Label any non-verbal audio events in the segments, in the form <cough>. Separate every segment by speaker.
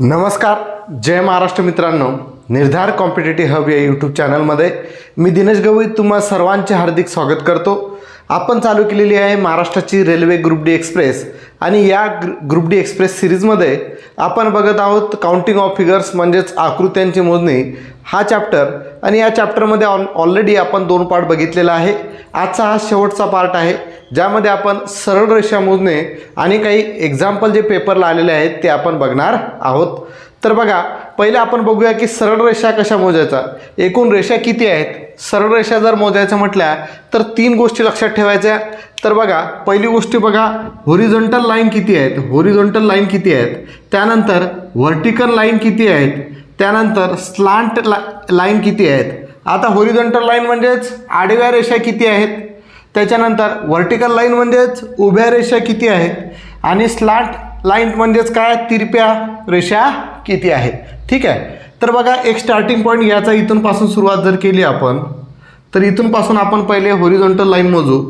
Speaker 1: नमस्कार. जय महाराष्ट्र मित्रांनो. निर्धार कॉम्पिटेटिव्ह हब या यूट्यूब चॅनलमध्ये मी दिनेश गवई तुम्हा सर्वांचे हार्दिक स्वागत करतो. आपण चालू केलेली आहे महाराष्ट्राची रेल्वे ग्रुप डी एक्सप्रेस. आणि या ग्रु ग्रुप डी एक्सप्रेस सिरीजमध्ये आपण बघत आहोत काउंटिंग ऑफ फिगर्स म्हणजेच आकृत्यांची मोजणी. हा चॅप्टर आणि या चॅप्टरमध्ये ऑल ऑलरेडी आपण दोन पार्ट बघितलेला आहे. आजचा हा शेवटचा पार्ट आहे ज्यामध्ये आपण सरळ रेषा मोजणे आणि काही एक्झाम्पल जे पेपरला आलेले आहेत ते आपण बघणार आहोत. तर बघा पहिले आपण बघूया की सरळ रेषा कशा मोजायचा? एकूण रेषा किती आहेत? सरळ रेषा जर मोजायचं म्हटल्या तर तीन गोष्टी लक्षात ठेवायच्या. तर बघा पहिली गोष्टी बघा होरिझोंटल लाईन किती आहेत? होरिझोंटल लाईन किती आहेत? त्यानंतर व्हर्टिकल लाईन किती आहेत? त्यानंतर स्लांट ला लाईन किती आहेत? आता होरिझॉन्टल लाईन म्हणजेच आडव्या रेषा किती आहेत? त्याच्यानंतर व्हर्टिकल लाईन म्हणजेच उभ्या रेषा किती आहेत? आणि स्लांट लाईन म्हणजेच काय? तिरप्या रेषा किती आहेत? ठीक आहे? तर बघा एक स्टार्टिंग पॉईंट याचा इथूनपासून सुरुवात जर केली आपण तर इथूनपासून आपण पहिले होरिझॉन्टल लाईन मोजू.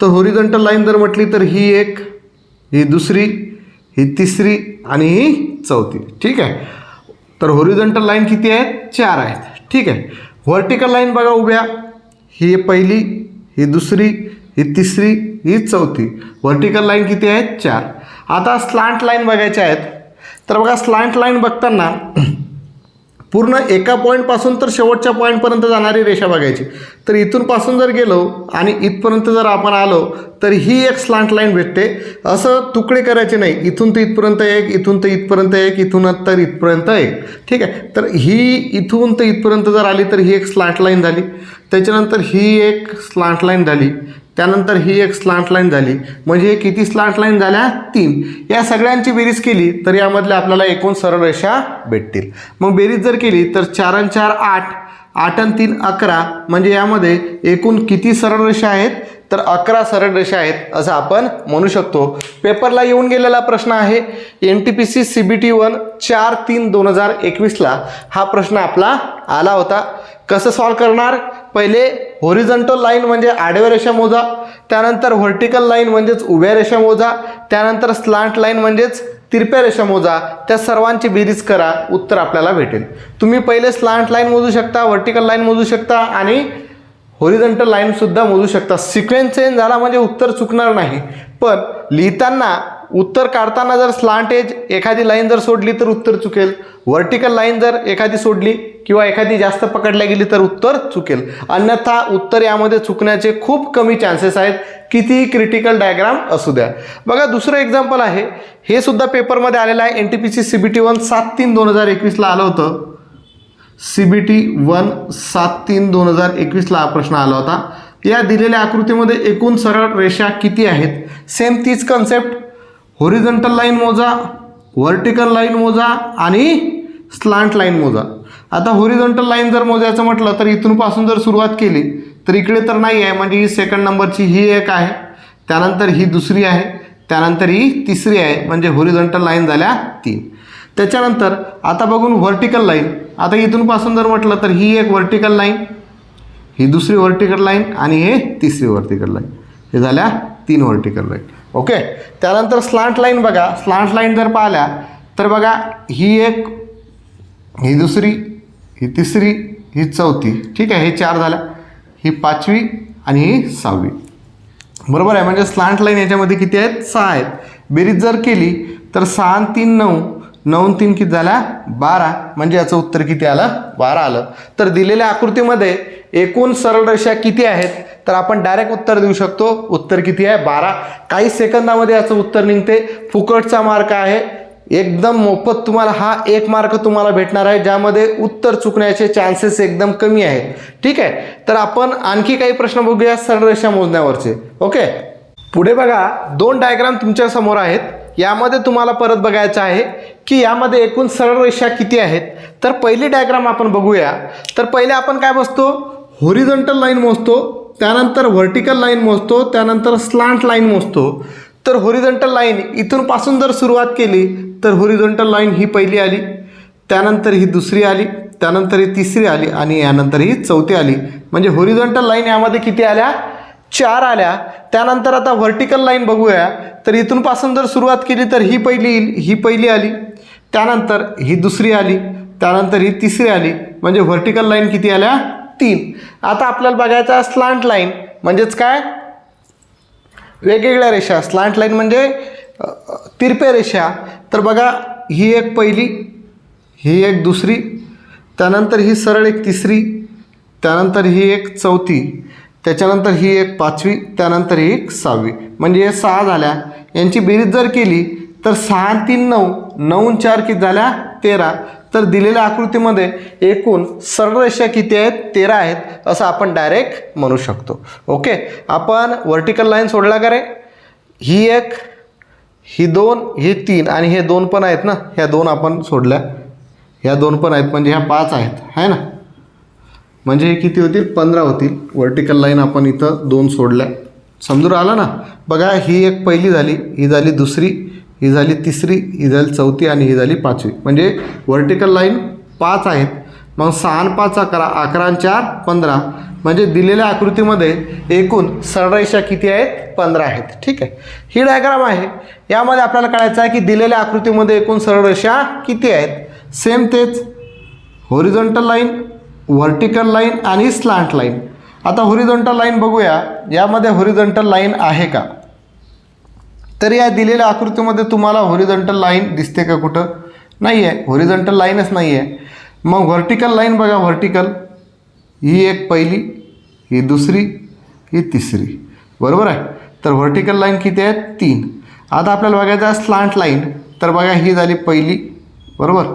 Speaker 1: तर होरिझॉन्टल लाईन जर म्हटली तर ही एक ही दुसरी ही तिसरी आणि ही चौथी. ठीक आहे? तर होरिझॉन्टल लाईन किती आहेत? चार आहेत. ठीक आहे? व्हर्टिकल लाईन बघा उभ्या. ही पहिली ही दुसरी ही तिसरी ही चौथी. व्हर्टिकल लाईन किती आहेत? चार. आता स्लांट लाईन बघायच्या आहेत. तर बघा स्लांट लाईन बघताना पूर्ण एका पॉईंटपासून तर शेवटच्या पॉईंटपर्यंत जाणारी रेषा बघायची. तर इथूनपासून जर गेलो आणि इथपर्यंत जर आपण आलो तर ही एक स्लांट लाईन भेटते. असं तुकडे करायचे नाही. इथून तर इथपर्यंत एक इथून तर इथपर्यंत एक इथून तर इथपर्यंत एक. ठीक आहे? तर ही इथून तर इथपर्यंत जर आली तर ही एक स्लांट लाईन झाली. त्याच्यानंतर ही एक स्लांट लाईन झाली. त्यानंतर ही एक स्लांट लाईन झाली. म्हणजे हे किती स्लांट लाईन झाल्या? तीन. या सगळ्यांची बेरीज केली तर यामधल्या आपल्याला एकूण सरळ रेषा भेटतील. मग बेरीज जर केली तर चार आणि चार आठ. आठ आणि तीन अकरा. म्हणजे यामध्ये एकूण किती सरळ रेषा आहेत? तर अकरा सरळ रेषा आहेत असं आपण म्हणू शकतो. पेपरला येऊन गेलेला प्रश्न आहे N T P C C B T one चार तीन दोन हजार एकवीसला हा प्रश्न आपला आला होता. कसं सॉल्व करणार? पहिले होरिझंटल लाईन म्हणजे आडव्या रेषा मोजा त्यानंतर व्हर्टिकल लाईन म्हणजेच उभ्या रेषा मोजा त्यानंतर स्लांट लाईन म्हणजेच तिरप्या रेषा मोजा. त्या सर्वांची बेरीज करा उत्तर आपल्याला भेटेल. तुम्ही पहिले स्लांट लाईन मोजू शकता व्हर्टिकल लाईन मोजू शकता आणि होरिझंटल लाईनसुद्धा मोजू शकता. सिक्वेन्स चेंज झाला म्हणजे उत्तर चुकणार नाही. पण लिहिताना उत्तर काढताना जर स्लांट एज एखादी लाईन जर सोडली तर उत्तर चुकेल. व्हर्टिकल लाईन जर एखादी सोडली किंवा एखादी जास्त पकडल्या गेली तर उत्तर चुकेल. अन्यथा उत्तर यामध्ये चुकण्याचे खूप कमी चान्सेस आहेत. कितीही क्रिटिकल डायग्राम असू द्या. बघा दुसरं एक्झाम्पल आहे. हे सुद्धा पेपरमध्ये आलेलं आहे. N T P C C B T one सात तीन दोन हजार एकवीसला आलं होतं. सी बी टी वन सात तीन दोन हजार एकवीसला हा प्रश्न आला होता. या दिलेल्या आकृतीमध्ये एकूण सरळ रेषा किती आहेत? सेम तीच कन्सेप्ट होरिझंटल लाईन मोजा व्हर्टिकल लाईन मोजा आणि स्लांट लाईन मोजा. आता होरिझॉन्टल लाईन जर मोजायचं म्हटलं तर इथूनपासून जर सुरुवात केली तर इकडे तर नाही आहे म्हणजे ही सेकंड नंबरची ही एक आहे त्यानंतर ही दुसरी आहे त्यानंतर ही तिसरी आहे म्हणजे होरिझॉन्टल लाईन झाल्या तीन. त्याच्यानंतर आता बघून व्हर्टिकल लाईन आता इथूनपासून जर म्हटलं तर ही एक व्हर्टिकल लाईन ही दुसरी व्हर्टिकल लाईन आणि हे तिसरी व्हर्टिकल लाईन हे झाल्या तीन व्हर्टिकल लाईन ओके? त्यानंतर स्लांट लाईन बघा. स्लांट लाईन जर पाहिल्या तर बघा ही एक ही दुसरी ही तिसरी ही चौथी. ठीक आहे? हे चार झाल्या. ही पाचवी आणि ही सहावी. बरोबर आहे? म्हणजे स्लांट लाईन याच्यामध्ये किती आहेत? सहा आहेत. बेरीज जर केली तर सहा तीन नऊ. नऊ तीन किती झाल्या? बारा. म्हणजे याचं उत्तर किती आलं? बारा आलं. तर दिलेल्या आकृतीमध्ये एकूण सरळ रेषा किती आहेत? तर आपण डायरेक्ट उत्तर देऊ शकतो. उत्तर किती आहे? बारा. काही सेकंदामध्ये याचं उत्तर निघते. फुकटचा मार्क आहे. एकदम मोफत तुम्हाला हा एक मार्क तुम्हाला भेटणार आहे ज्यामध्ये उत्तर चुकण्याचे चान्सेस एकदम कमी आहेत. ठीक आहे? तर आपण आणखी काही प्रश्न बघूया सरळ रेषा मोजण्यावरचे. ओके? पुढे बघा. दोन डायग्राम तुमच्यासमोर आहेत. यामध्ये तुम्हाला परत बघायचं आहे की यामध्ये एकूण सरळ रेषा किती आहेत. तर पहिली डायग्राम आपण बघूया. तर पहिले आपण काय बसतो? होरिझॉन्टल लाईन मोजतो. त्यानंतर व्हर्टिकल लाईन मोजतो त्यानंतर स्लांट लाईन मोजतो. तर होरिझॉन्टल लाईन इथूनपासून जर सुरुवात केली तर होरिझॉन्टल लाईन ही पहिली आली त्यानंतर ही दुसरी आली त्यानंतर ही तिसरी आली आणि यानंतर ही चौथी आली. म्हणजे होरिझॉन्टल लाईन यामध्ये किती आल्या? चार आल्या. त्यानंतर आता व्हर्टिकल लाईन बघूया. तर इथूनपासून जर सुरुवात केली तर ही पहिली येईल ही पहिली आली. त्यानंतर ही दुसरी आली त्यानंतर ही तिसरी आली. म्हणजे व्हर्टिकल लाईन किती आल्या? तीन. आता आपल्याला बघायचं स्लांट लाईन म्हणजेच काय? वेगवेगळ्या रेषा. स्लांट लाईन म्हणजे तिरपे तिरप्या रेषा. तर बघा ही एक पहिली ही एक दुसरी त्यानंतर ही सरळ एक तिसरी त्यानंतर ही एक चौथी त्याच्यानंतर ही एक पाचवी त्यानंतर ही एक सहावी. म्हणजे हे सहा झाल्या. यांची बेरीज जर केली तर सहा तीन नऊ. नऊ चार किती झाल्या? तेरा. तर दिलेल्या आकृतीमध्ये एकूण सरळ रेषा किती आहेत? तेरा आहेत असं आपण डायरेक्ट म्हणू शकतो. ओके आपण व्हर्टिकल लाईन सोडला का रे? ही एक ही दोन ही तीन आणि हे दोन पण आहेत ना? ह्या दोन आपण सोडल्या. ह्या दोन पण आहेत म्हणजे ह्या पाच आहेत. आहे ना? म्हणजे हे किती होतील? पंधरा होतील. व्हर्टिकल लाईन आपण इथं दोन सोडल्या. समजून आलं ना? बघा ही एक पहिली झाली ही झाली दुसरी. ही झाली तिसरी ही झाली चौथी आणि ही झाली पाचवी. म्हणजे व्हर्टिकल लाईन पाच आहेत. मग सहा आणि पाच अकरा अकरा आणि चार पंधरा. म्हणजे दिलेल्या आकृतीमध्ये एकूण सरळरेषा किती आहेत? पंधरा आहेत. ठीक आहे. ही डायग्राम आहे. यामध्ये आपल्याला कळायचं आहे की दिलेल्या आकृतीमध्ये एकूण सरळरेषा किती आहेत? सेम तेच. होरिझॉन्टल लाईन व्हर्टिकल लाईन आणि स्लांट लाईन आता होरिझॉन्टल लाईन बघूया. यामध्ये होरिझॉन्टल लाईन आहे का? तर या दिलेल्या आकृतीमध्ये तुम्हाला होरिझॉन्टल लाईन दिसते का कुठं? नाही आहे होरिझॉन्टल लाईनच नाही आहे मग व्हर्टिकल लाईन बघा व्हर्टिकल ही एक पहिली ही दुसरी ही तिसरी. बरोबर आहे? तर व्हर्टिकल लाईन किती आहेत? तीन. आता आपल्याला बघायचं आहे स्लांट लाईन तर बघा ही झाली पहिली बरोबर?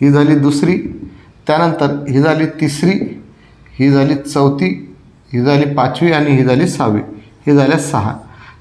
Speaker 1: ही झाली दुसरी त्यानंतर ही झाली तिसरी ही झाली चौथी ही झाली पाचवी आणि ही झाली सहावी. ही झाल्या सहा.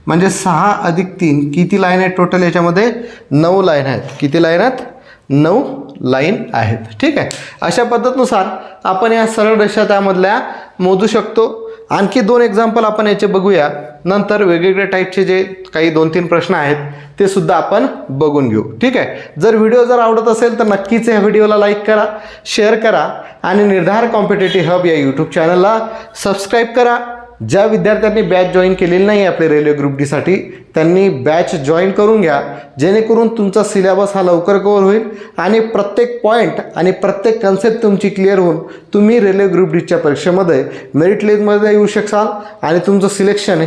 Speaker 1: म्हणजे सहा अधिक तीन किती लाईन आहेत टोटल याच्यामध्ये? नऊ लाईन आहेत. किती लाईन आहेत? नऊ लाईन आहेत. ठीक आहे? अशा पद्धतीनुसार आपण या सरळ रेषा त्यामधल्या मोजू शकतो. आणखी दोन एक्झाम्पल आपण याचे बघूया. नंतर वेगवेगळ्या टाईपचे जे काही दोन तीन प्रश्न आहेत ते सुद्धा आपण बघून घेऊ. ठीक आहे? जर व्हिडिओ जर आवडत असेल तर नक्कीच या व्हिडिओला लाईक करा शेअर करा आणि निर्धार कॉम्पिटेटिव्ह हब या यूट्यूब चॅनलला सबस्क्राईब करा. ज्या विद्यार्थ्यांनी बॅच जॉईन केलेली नाही आपले रेल्वे ग्रुप डीसाठी त्यांनी बॅच जॉईन करून घ्या. जेणेकरून तुमचा सिलेबस हा लवकर कवर होईल आणि प्रत्येक पॉईंट आणि प्रत्येक कन्सेप्ट तुमची क्लिअर होऊन तुम्ही रेल्वे ग्रुप डीच्या परीक्षेमध्ये मेरिट लिस्टमध्ये येऊ शकाल आणि तुमचं सिलेक्शन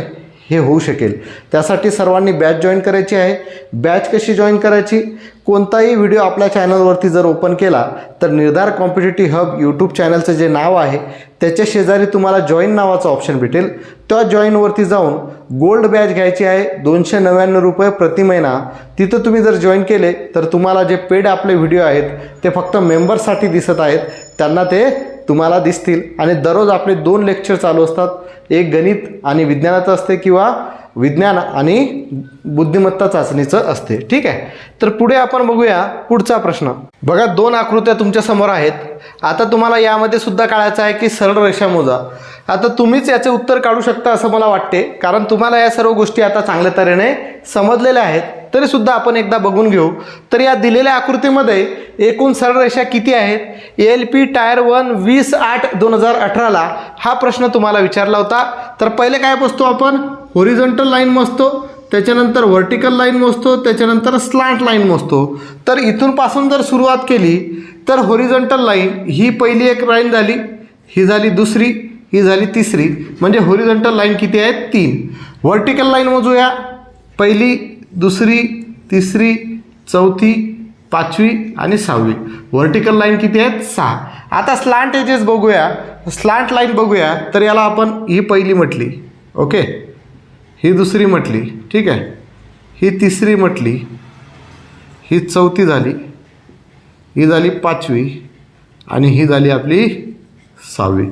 Speaker 1: हे होऊ शकेल. त्यासाठी सर्वांनी बॅच जॉईन करायची आहे. बॅच कशी जॉईन करायची? कोणताही व्हिडिओ आपल्या चॅनलवरती जर ओपन केला तर निर्धार कॉम्पिटेटिव्ह हब यूट्यूब चॅनलचं जे नाव आहे त्याच्या शेजारी तुम्हाला जॉईन नावाचं ऑप्शन भेटेल. त्या जॉईनवरती जाऊन गोल्ड बॅच घ्यायची आहे दोनशे नव्याण्णव रुपये प्रति महिना. तिथं तुम्ही जर जॉईन केले तर तुम्हाला जे पेड आपले व्हिडिओ आहेत ते फक्त मेंबर्ससाठी दिसत आहेत. त्यांना ते तुम्हाला दिसतील. आणि दररोज आपले दोन लेक्चर चालू असतात. एक गणित आणि विज्ञानाचं असते किंवा विज्ञान आणि बुद्धिमत्ता चाचणीचं असते. ठीक आहे? तर पुढे आपण बघूया पुढचा प्रश्न. बघा दोन आकृत्या तुमच्यासमोर आहेत. आता तुम्हाला यामध्ये सुद्धा काढायचं आहे की सरळ रेषा मोजा. आता तुम्हीच याचे उत्तर काढू शकता असं मला वाटते. कारण तुम्हाला या सर्व गोष्टी आता चांगल्या तऱ्हेने समजलेल्या आहेत. तरी सुद्धा आपण एकदा बघून घेऊ. तर या दिलेल्या आकृतीमध्ये एकूण सरळ रेषा किती आहेत? एल पी टायर वन वीस आठ दोन हजार अठराला हा प्रश्न तुम्हाला विचारला होता. तर पहिले काय बसतो आपण? होरिझोंटल लाईन मोजतो त्याच्यानंतर व्हर्टिकल लाईन मोजतो त्याच्यानंतर स्लांट लाईन मोजतो. तर इथून पासून जर सुरुवात केली तर होरिझोंटल लाईन ही पहिली एक लाईन झाली ही झाली दुसरी ही झाली तिसरी. म्हणजे होरिझोंटल लाईन किती आहेत? तीन. व्हर्टिकल लाईन मोजूया. पहिली दुसरी तिसरी चौथी पाचवी आणि सहावी. व्हर्टिकल लाईन किती आहेत? सहा. आता स्लांट एजेस बघूया. स्लांट लाईन बघूया. तर याला आपण ही पहिली म्हटली. ओके ही दुसरी म्हटली. ठीक आहे? ही तिसरी म्हटली. ही चौथी झाली. ही झाली पाचवी आणि ही झाली आपली सहावी.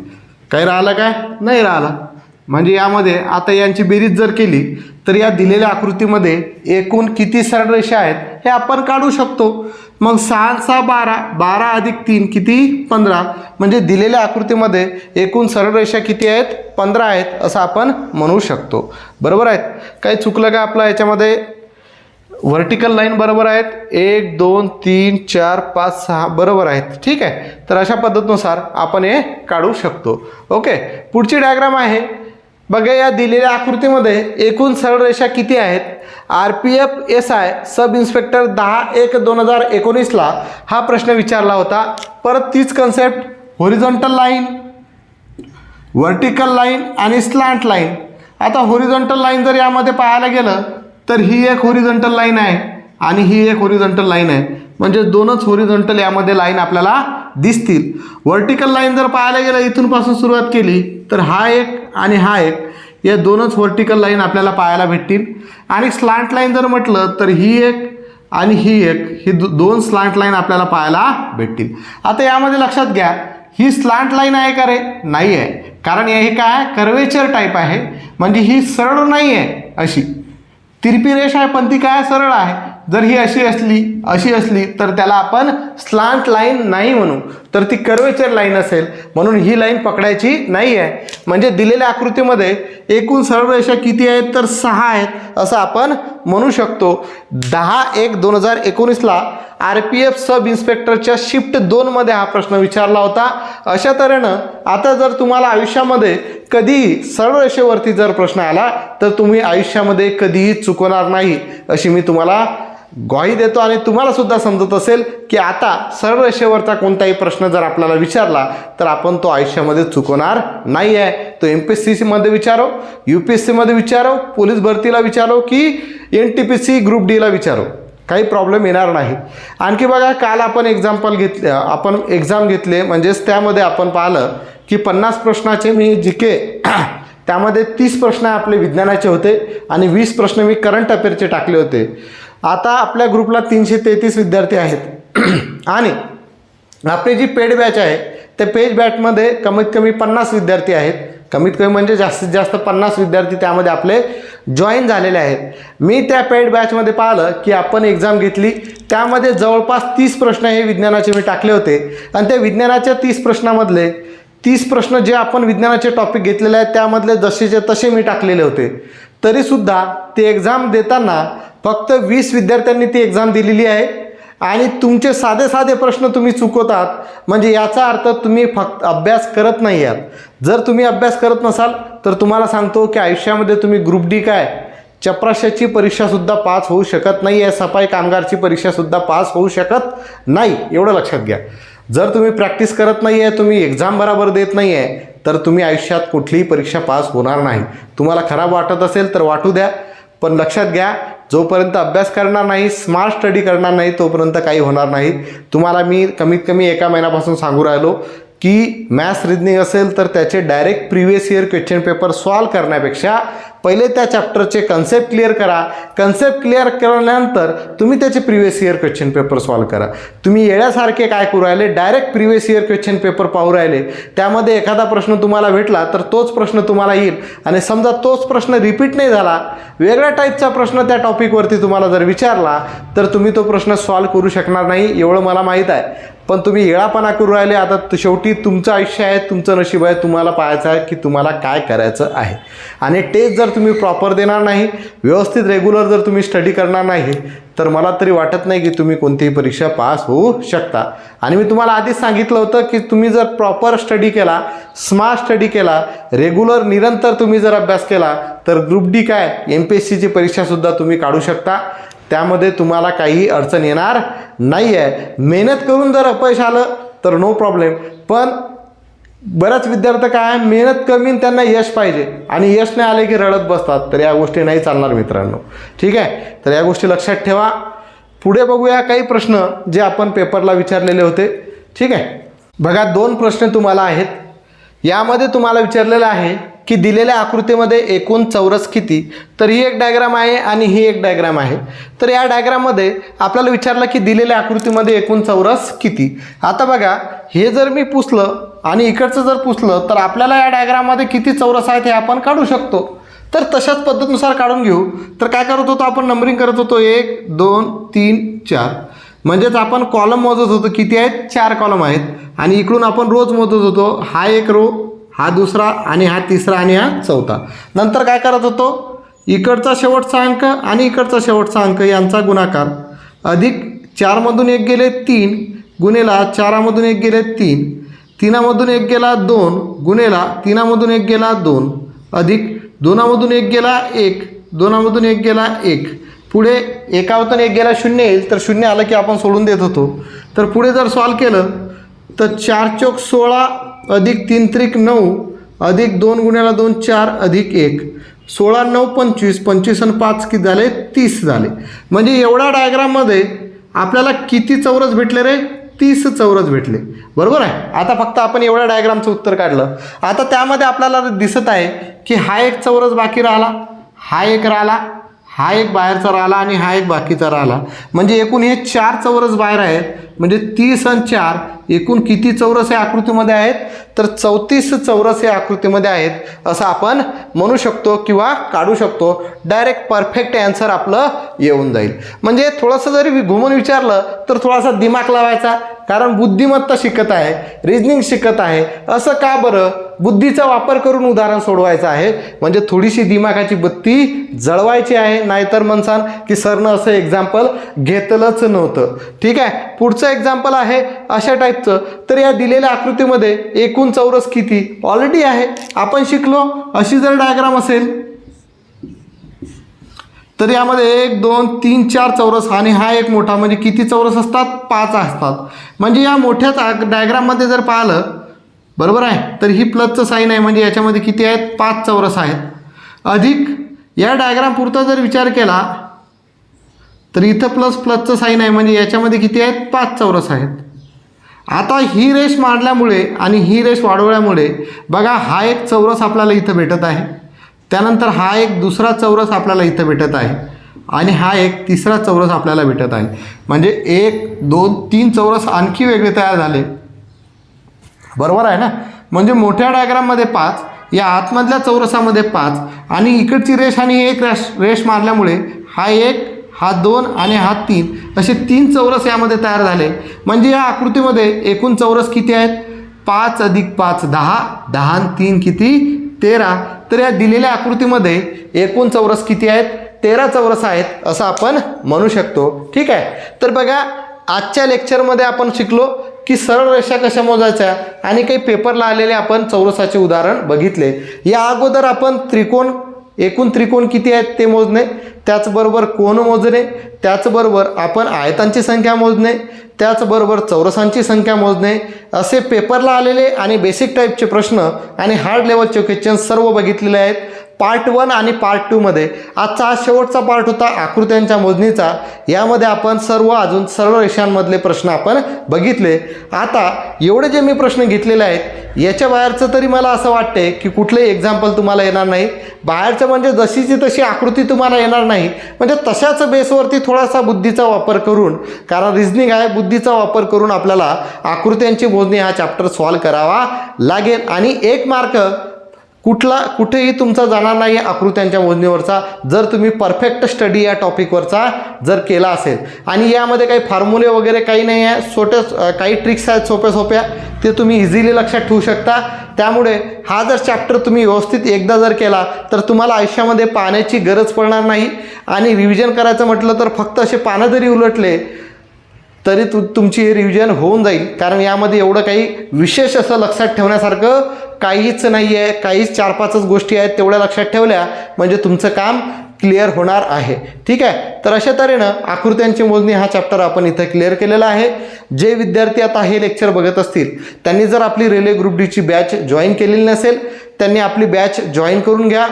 Speaker 1: काय राहिलं काय? नाही राहिला. म्हणजे यामध्ये आता यांची बेरीज जर केली तर या दिलेल्या आकृतीमध्ये एकूण किती सरळ रेषा आहेत हे आपण काढू शकतो. मग सहा सहा बारा बारा अधिक तीन किती? पंधरा. म्हणजे दिलेल्या आकृतीमध्ये एकूण सरळ रेषा किती आहेत? पंधरा आहेत असं आपण म्हणू शकतो. बरोबर आहेत? काही चुकलं का आपलं याच्यामध्ये? व्हर्टिकल लाईन बरोबर आहेत. एक दोन तीन चार पाच सहा बरोबर आहेत. ठीक आहे? तर अशा पद्धतीनुसार आपण हे काढू शकतो. ओके? पुढची डायग्राम आहे. बघा या दिलेल्या आकृतीमध्ये एकूण सरळ रेषा किती आहेत? R P F S I sub inspector दहा एक दोन हजार एकोणीसला हा प्रश्न विचारला होता. परत तीच concept horizontal line vertical line आणि स्लांट लाईन आता होरिझॉन्टल लाईन जर यामध्ये पाहायला गेलं तर ही एक होरिझॉन्टल लाईन आहे आणि ही एक होरिझॉन्टल लाईन आहे. म्हणजे दोनच होरिझॉन्टल यामध्ये लाईन आपल्याला दिसतील. व्हर्टिकल लाईन जर पाहायला गेलं इथूनपासून सुरुवात केली तर हा एक आणि हा एक या दोनच व्हर्टिकल लाईन आपल्याला पाहायला भेटतील. आणि स्लांट लाईन जर म्हटलं तर ही एक आणि ही एक ही दो दोन स्लांट लाईन आपल्याला पाहायला भेटतील. आता यामध्ये लक्षात घ्या ही स्लांट लाईन आहे का रे? नाही आहे. कारण हे काय? कर्वेचर टाईप आहे. म्हणजे ही सरळ नाही आहे अशी. तिरपी रेष आहे पण ती काय सरळ आहे? जर ही अशी असली अशी असली तर त्याला आपण स्लांट लाईन नाही म्हणू. तर ती कर्वेचर लाईन असेल. म्हणून ही लाईन पकडायची नाही आहे म्हणजे दिलेल्या आकृतीमध्ये एकूण सरळ रेषा किती आहेत? तर सहा आहेत असं आपण म्हणू शकतो. दहा एक दोन हजार एकोणीसला आर पी एफ सब इन्स्पेक्टरच्या शिफ्ट दोनमध्ये हा प्रश्न विचारला होता. अशा तऱ्हेनं आता जर तुम्हाला आयुष्यामध्ये कधीही सरळ रेषेवरती जर प्रश्न आला तर तुम्ही आयुष्यामध्ये कधीही चुकवणार नाही अशी मी तुम्हाला ग्वाही देतो आणि तुम्हाला सुद्धा समजत असेल की आता सरळ रेषेवरचा कोणताही प्रश्न जर आपल्याला विचारला तर आपण तो आयुष्यामध्ये चुकवणार नाही आहे तो एम पी एस सी सीमध्ये विचारो यू पी एस सीमध्ये विचारो पोलीस भरतीला विचारो की N T P C group डीला विचारो. काही प्रॉब्लेम येणार नाही. आणखी बघा काल आपण एक्झाम्पल घेतले आपण एक्झाम घेतले म्हणजेच त्यामध्ये आपण पाहिलं की पन्नास प्रश्नाचे मी जी के त्यामध्ये तीस प्रश्न आपले विज्ञानाचे होते आणि वीस प्रश्न मी करंट अफेअरचे टाकले होते. आता आपल्या ग्रुपला तीनशे तेहतीस विद्यार्थी आहेत. <clears throat> आणि आपली जी पेड बॅच आहे त्या पेज बॅचमध्ये कमीत कमी पन्नास विद्यार्थी आहेत. कमीत कमी म्हणजे जास्तीत जास्त पन्नास विद्यार्थी त्यामध्ये आपले जॉईन झालेले आहेत. मी त्या पेड बॅचमध्ये पाहिलं की आपण एक्झाम घेतली त्यामध्ये जवळपास तीस प्रश्न हे विज्ञानाचे मी टाकले होते. आणि त्या विज्ञानाच्या तीस प्रश्नामधले तीस प्रश्न जे आपण विज्ञानाचे टॉपिक घेतलेले आहेत त्यामधले जसेचे तसे मी टाकलेले होते. तरीसुद्धा ते एक्झाम देताना फक्त वीस विद्यार्थ्यांनी ती एक्झाम दिलेली आहे. आणि तुमचे साधे साधे प्रश्न तुम्ही चुकवतात म्हणजे याचा अर्थ तुम्ही फक्त अभ्यास करत नाही आहात. जर तुम्ही अभ्यास करत नसाल तर तुम्हाला सांगतो की आयुष्यामध्ये तुम्ही ग्रुप डी काय? चपराशाची परीक्षासुद्धा पास होऊ शकत नाही आहे. सफाई कामगारची परीक्षासुद्धा पास होऊ शकत नाही. एवढं लक्षात घ्या. जर तुम्ही प्रॅक्टिस करत नाही आहे तुम्ही एक्झाम बरोबर देत नाही आहे तर तुम्ही आयुष्यात कुठलीही परीक्षा पास होणार नाही. तुम्हाला खराब वाटत असेल तर वाटू द्या. पण लक्षात घ्या जोपर्यंत अभ्यास करणार नाही स्मार्ट स्टडी करणार नाही तोपर्यंत काही होणार नाही. तुम्हाला मी कमीत कमी एका महिन्यापासून सांगू राहिलो की मॅथ्स रिजनिंग असेल तर त्याचे direct previous year question paper solve करण्यापेक्षा पहिले त्या चॅप्टरचे कन्सेप्ट क्लिअर करा. कन्सेप्ट क्लिअर केल्यानंतर तुम्ही त्याचे previous year question paper solve करा. तुम्ही येण्यासारखे काय करू राहिले? Direct previous year question paper पाहू राहिले. त्यामध्ये एखादा प्रश्न तुम्हाला भेटला तर तोच प्रश्न तुम्हाला येईल. आणि समजा तोच प्रश्न रिपीट नाही झाला वेगळ्या टाईपचा प्रश्न त्या टॉपिकवरती तुम्हाला जर विचारला तर तुम्ही तो प्रश्न सॉल्व करू शकणार नाही एवढं मला माहीत आहे. पण तुम्ही येळापणा करू राहिले. आता शेवटी तुमचं आयुष्य आहे तुमचं नशीब आहे तुम्हाला पाहायचं आहे की तुम्हाला काय करायचं आहे. आणि टेस्ट जर तुम्ही प्रॉपर देणार नाही व्यवस्थित रेग्युलर जर तुम्ही स्टडी करणार नाही तर मला तरी वाटत नाही की तुम्ही कोणतीही परीक्षा पास होऊ शकता. आणि मी तुम्हाला आधीच सांगितलं होतं की तुम्ही जर प्रॉपर स्टडी केला स्मार्ट स्टडी केला रेग्युलर निरंतर तुम्ही जर अभ्यास केला तर ग्रुप डी काय? एम पी एस सीची परीक्षासुद्धा तुम्ही काढू शकता. त्यामध्ये तुम्हाला काही अडचण येणार नाही आहे मेहनत करून जर अपयश आलं तर नो प्रॉब्लेम पण बऱ्याच विद्यार्थी काय मेहनत कमी त्यांना यश पाहिजे. आणि यश नाही आले की रडत बसतात. तर या गोष्टी नाही चालणार मित्रांनो. ठीक आहे? तर या गोष्टी लक्षात ठेवा. पुढे बघूया काही प्रश्न जे आपण पेपरला विचारलेले होते. ठीक आहे? बघा दोन प्रश्न तुम्हाला आहेत. यामध्ये तुम्हाला विचारलेलं आहे की दिलेल्या आकृतीमध्ये एकूण चौरस किती? तर ही एक डायग्राम आहे आणि ही एक डायग्राम आहे. तर या डायग्राममध्ये आपल्याला विचारलं की दिलेल्या आकृतीमध्ये एकूण चौरस किती? आता बघा हे जर मी पुसलं आणि इकडचं जर पुसलं तर आपल्याला या डायग्राममध्ये किती चौरस आहेत हे आपण काढू शकतो. तर तशाच पद्धतीनुसार काढून घेऊ. तर काय करत होतो आपण? नंबरिंग करत होतो. एक दोन तीन चार. म्हणजेच आपण कॉलम मोजत होतो. किती आहेत? चार कॉलम आहेत. आणि इकडून आपण रोज मोजत होतो. हा एक रो हा दुसरा आणि हा तिसरा आणि हा चौथा. नंतर काय करत होतो? इकडचा शेवटचा अंक आणि इकडचा शेवटचा अंक यांचा गुणाकार. अधिक चारमधून एक गेले तीन गुणेला चारामधून एक गेले तीन तिनामधून एक गेला दोन गुणेला तिनामधून एक गेला दोन. अधिक दोनामधून एक गेला एक दोनामधून एक गेला एक. पुढे एकावतून एक गेला शून्य येईल तर शून्य आलं की आपण सोडून देत होतो. तर पुढे जर सॉल्व केलं तर चार चौक सोळा अधिक तीन त्रिक नऊ अधिक दोन गुण्याला दोन चार अधिक एक. सोळा नऊ पंचवीस पंचवीस आणि पाच किती झाले? तीस झाले. म्हणजे एवढ्या डायग्राममध्ये आपल्याला किती चौरस भेटले रे? तीस चौरस भेटले. बरोबर आहे? आता फक्त आपण एवढ्या डायग्रामचं उत्तर काढलं. आता त्यामध्ये आपल्याला दिसत आहे की हा एक चौरस बाकी राहिला हा एक राहिला हा एक बाहेरचा राहिला आणि हा एक बाकीचा राहिला. म्हणजे एकूण हे चार चौरस बाहेर आहेत. म्हणजे तीस आणि चार एकूण किती चौरस या आकृतीमध्ये आहेत? तर चौतीस चौरस या आकृतीमध्ये आहेत असं आपण म्हणू शकतो किंवा काढू शकतो. डायरेक्ट परफेक्ट ॲन्सर आपलं येऊन जाईल. म्हणजे थोडंसं जरी घुमून विचारलं तर थोडासा दिमाग लावायचा. कारण बुद्धिमत्ता शिकत आहे रिजनिंग शिकत आहे. असं का बरं? बुद्धीचा वापर करून उदाहरण सोडवायचं आहे. म्हणजे थोडीशी दिमागाची बत्ती जळवायची आहे. नाहीतर म्हणसान की सरनं असं एक्झाम्पल घेतलंच नव्हतं. ठीक आहे? पुढचं एक्झाम्पल आहे अशा टाईपचं तर या दिलेल्या आकृतीमध्ये एकूण चौरस किती? ऑलरेडी आहे. आपण शिकलो. अशी जर डायग्राम असेल तर यामध्ये एक दोन तीन चार चौरस आणि हा एक मोठा म्हणजे किती चौरस असतात? पाच असतात. म्हणजे या मोठ्या डायग्राममध्ये जर पाहिलं बरोबर आहे? तर ही प्लसचं साईन आहे. म्हणजे याच्यामध्ये किती आहेत? पाच चौरस आहेत. अधिक या डायग्रामपुरता जर विचार केला तर इथं प्लस प्लसचं साईन आहे. म्हणजे याच्यामध्ये किती आहेत? पाच चौरस आहेत. आता ही रेष मांडल्यामुळे आणि ही रेष वाढवल्यामुळे बघा हा एक चौरस आपल्याला इथं भेटत आहे. त्यानंतर हा एक दुसरा चौरस आपल्याला इथं भेटत आहे. आणि हा एक तिसरा चौरस आपल्याला भेटत आहे. म्हणजे एक दोन तीन चौरस आणखी वेगळे तयार झाले. बरोबर आहे ना? म्हणजे मोठ्या डायग्राममध्ये पाच या आतमधल्या चौरसामध्ये पाच आणि इकडची रेष आणि एक रेष रेष मारल्यामुळे हा एक हा दोन आणि हा तीन असे तीन चौरस यामध्ये तयार झाले. म्हणजे या आकृतीमध्ये एकूण चौरस किती आहेत? पाच अधिक पाच दहा. दहा तीन किती? तेरा तर या दिलेल्या आकृतीमध्ये एकूण चौरस किती आहेत? तेरा चौरस आहेत असं आपण म्हणू शकतो. ठीक आहे? तर बघा आजच्या लेक्चरमध्ये आपण शिकलो की सरळ रेषा कशा मोजायच्या आणि काही पेपरला आलेले आपण चौरसाचे उदाहरण बघितले. या अगोदर आपण त्रिकोण एकूण त्रिकोण किती आहेत ते मोजणे? त्याचबरोबर कोण मोजणे? त्याचबरोबर आपण आयतांची संख्या मोजणे. त्याचबरोबर चौरसांची संख्या मोजणे. असे पेपरला आलेले आणि बेसिक टाईपचे प्रश्न आणि हार्ड लेवलचे क्वेश्चन सर्व बघितलेले आहेत. पार्ट वन आणि पार्ट टूमध्ये आजचा हा शेवटचा पार्ट होता आकृत्यांच्या मोजणीचा. यामध्ये आपण सर्व अजून सरळ रेषांमधले प्रश्न आपण बघितले. आता एवढे जे मी प्रश्न घेतलेले आहेत याच्या बाहेरचं तरी मला असं वाटते की कुठलंही एक्झाम्पल तुम्हाला येणार नाही. बाहेरचं म्हणजे जशीची तशी आकृती तुम्हाला येणार नाही. म्हणजे तशाच बेसवरती थोडासा बुद्धीचा वापर करून कारण रिझनिंग आहे बुद्धीचा वापर करून आपल्याला आकृत्यांची मोजणी हा चॅप्टर सॉल्व करावा लागेल. आणि एक मार्क कुठला कुठेही तुमचा जाणार नाही आकृत्यांच्या मोजणीवरचा. जर तुम्ही परफेक्ट स्टडी या टॉपिकवरचा जर केला असेल. आणि यामध्ये काही फॉर्म्युले वगैरे काही नाही आहे छोट्या काही ट्रिक्स आहेत सोप्या सोप्या. ते तुम्ही इझिली लक्षात ठेवू शकता. त्यामुळे हा जर चॅप्टर तुम्ही व्यवस्थित एकदा जर केला तर तुम्हाला आयुष्यामध्ये पाण्याची गरज पडणार नाही. आणि रिव्हिजन करायचं म्हटलं तर फक्त असे पानं जरी उलटले तरी तु तुमची हे रिव्हिजन होऊन जाईल. कारण यामध्ये एवढं काही विशेष असं लक्षात ठेवण्यासारखं काहीच नाही आहे काहीच चार पाचच गोष्टी आहेत तेवढ्या लक्षात ठेवल्या म्हणजे तुमचं काम क्लिअर होणार आहे. ठीक आहे? तर अशा तऱ्हेनं आकृत्यांची मोजणी हा चॅप्टर आपण इथं क्लिअर केलेला आहे. जे विद्यार्थी आता हे लेक्चर बघत असतील त्यांनी जर आपली रेल्वे ग्रुप डीची बॅच जॉईन केलेली नसेल त्यांनी आपली बॅच जॉईन करून घ्या.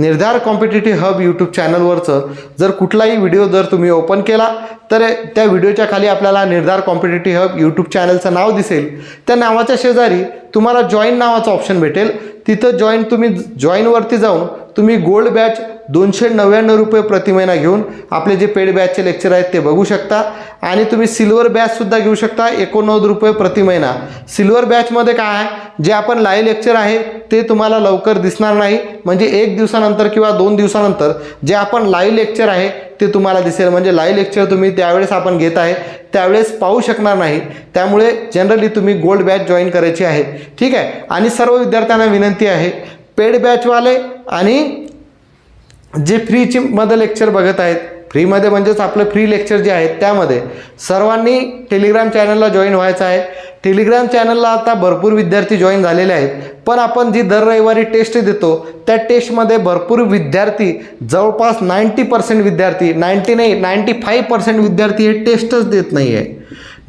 Speaker 1: निर्धार कॉम्पिटेटिव्ह हब यूट्यूब चॅनलवरचं जर कुठलाही व्हिडिओ जर तुम्ही ओपन केला तर त्या व्हिडिओच्या खाली आपल्याला निर्धार कॉम्पिटेटिव्ह हब यूट्यूब चॅनलचं नाव दिसेल. त्या नावाच्या शेजारी तुम्हाला जॉईन नावाचं ऑप्शन भेटेल. तिथं जॉईन तुम्ही जॉईनवरती जाऊन तुम्ही गोल्ड बॅच दोनशे नव्याण्णव रुपये प्रति महिना घेऊन आपले जे पेड बॅचचे लेक्चर आहेत ते बघू शकता. आणि तुम्ही सिल्वर बॅचसुद्धा घेऊ शकता एकोणनव्वद रुपये प्रति महिना. सिल्वर बॅचमध्ये काय आहे? जे आपण लाईव्ह लेक्चर आहे ते तुम्हाला लवकर दिसणार नाही. म्हणजे एक दिवसानंतर किंवा दोन दिवसानंतर जे आपण लाईव्ह लेक्चर आहे ते तुम्हाला दिसेल. म्हणजे लाईव्ह लेक्चर तुम्ही त्यावेळेस आपण घेत आहे त्यावेळेस पाहू शकणार नाही. त्यामुळे जनरली तुम्ही गोल्ड बॅच जॉईन करायची आहे. ठीक आहे? आणि सर्व विद्यार्थ्यांना विनंती आहे पेड बॅचवाले आणि जे फ्रीची मध्ये लेक्चर बघत आहेत फ्रीमध्ये म्हणजेच आपलं फ्री लेक्चर जे आहेत त्यामध्ये सर्वांनी टेलिग्राम चॅनलला जॉईन व्हायचं आहे. टेलिग्राम चॅनलला आता भरपूर विद्यार्थी जॉईन झालेले आहेत. पण आपण जी दर रविवारी टेस्ट देतो त्या टेस्टमध्ये भरपूर विद्यार्थी जवळपास नाईंटी पर्सेंट विद्यार्थी नाईंटी नाही नाईंटी फाईव्ह पर्सेंट विद्यार्थी हे टेस्टच देत नाही आहे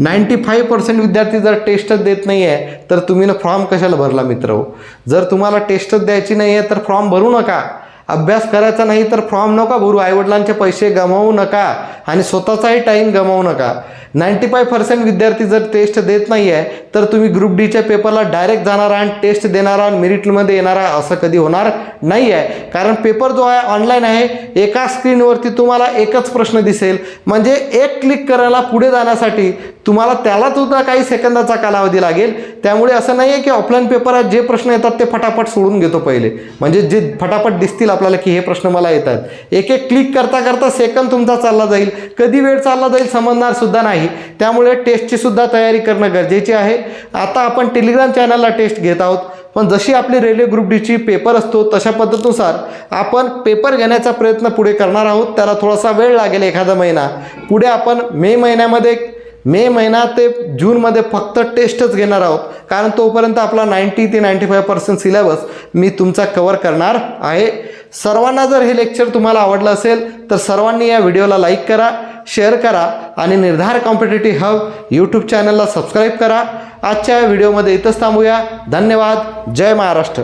Speaker 1: नाईंटी फाईव्ह पर्सेंट विद्यार्थी जर टेस्टच देत नाही आहे तर तुम्ही ना फॉर्म कशाला भरला मित्र हो? जर तुम्हाला टेस्टच द्यायची नाही आहे तर फॉर्म भरू नका. अभ्यास करायचा नाही तर फॉर्म नका भरू. आईवडिलांचे पैसे गमावू नका आणि स्वतःचाही टाईम गमावू नका. नाईंटी फाय पर्सेंट विद्यार्थी जर टेस्ट देत नाही आहे तर तुम्ही ग्रुप डीच्या पेपरला डायरेक्ट जाणारा आणि टेस्ट देणारा आणि मेरिटमध्ये येणारा असं कधी होणार नाही आहे कारण पेपर जो आहे ऑनलाईन आहे एका स्क्रीनवरती तुम्हाला एकच प्रश्न दिसेल. म्हणजे एक क्लिक करायला पुढे जाण्यासाठी तुम्हाला त्याला सुद्धा काही सेकंदाचा कालावधी लागेल. त्यामुळे असं नाही आहे की ऑफलाईन पेपरात जे प्रश्न येतात ते फटाफट सोडून घेतो पहिले. म्हणजे जे फटाफट दिसतील आपल्याला की हे प्रश्न मला येतात. एक एक क्लिक करता करता सेकंद तुमचा चालला जाईल. कधी वेळ चालला जाईल समजणार सुद्धा नाही. त्यामुळे टेस्टची सुद्धा तयारी करणं गरजेचे आहे. आता आपण टेलिग्राम चॅनलला टेस्ट घेत आहोत. पण जशी आपली रेल्वे ग्रुप डीची पेपर असतो तशा पद्धतीनुसार आपण पेपर घेण्याचा प्रयत्न पुढे करणार आहोत. त्याला थोडासा वेळ लागेल एखादा महिना. पुढे आपण मे महिन्यामध्ये मे महिना ते जूनमध्ये फक्त टेस्टच घेणार आहोत. कारण तोपर्यंत आपला नाईंटी ते नाईंटी फाईव्ह पर्सेंट सिलेबस मी तुमचा कवर करणार आहे. सर्वांना जर हे लेक्चर तुम्हाला आवडलं असेल तर सर्वांनी या व्हिडिओला लाईक करा शेअर करा आणि निर्धार कॉम्पिटेटिव्ह हब यूट्यूब चॅनलला सबस्क्राईब करा. आजच्या या व्हिडिओमध्ये इथंच थांबूया. धन्यवाद. जय महाराष्ट्र.